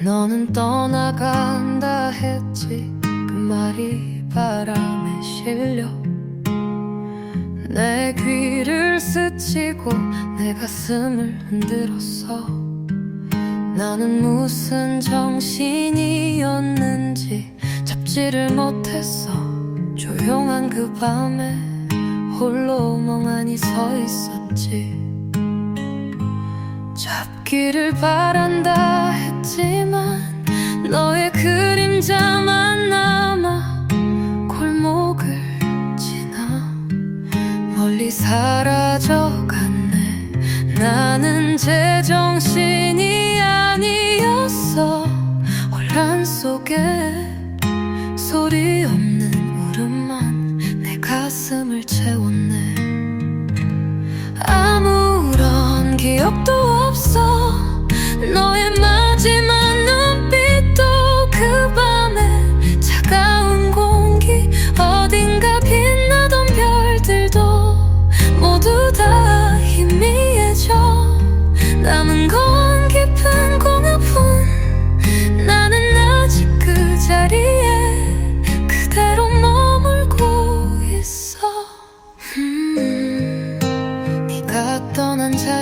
너는 떠나간다 했지. 그 말이 바람에 실려. 내 귀를 스치고 내 가슴을 흔들었어. 나는 무슨 정신이었는지 잡지를 못했어. 조용한 그 밤에 홀로 멍하니 서 있었지 잡기를 바란다 했지만 너의 그림자만 남아 골목을 지나 멀리 사라져갔네. 나는 제정신이 아니었어. 혼란 속에 소리 없는 울음만 내 가슴을 채웠 기억도 없어. 너의 마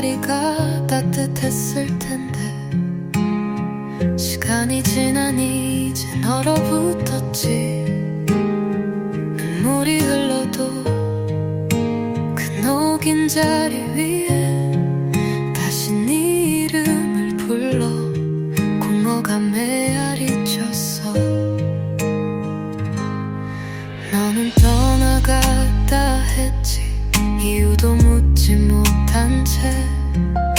자리가 따뜻했을 텐데 시간이 지나니 이젠 얼어붙었지 눈물이 흘러도 그 녹인 자리 위 winter.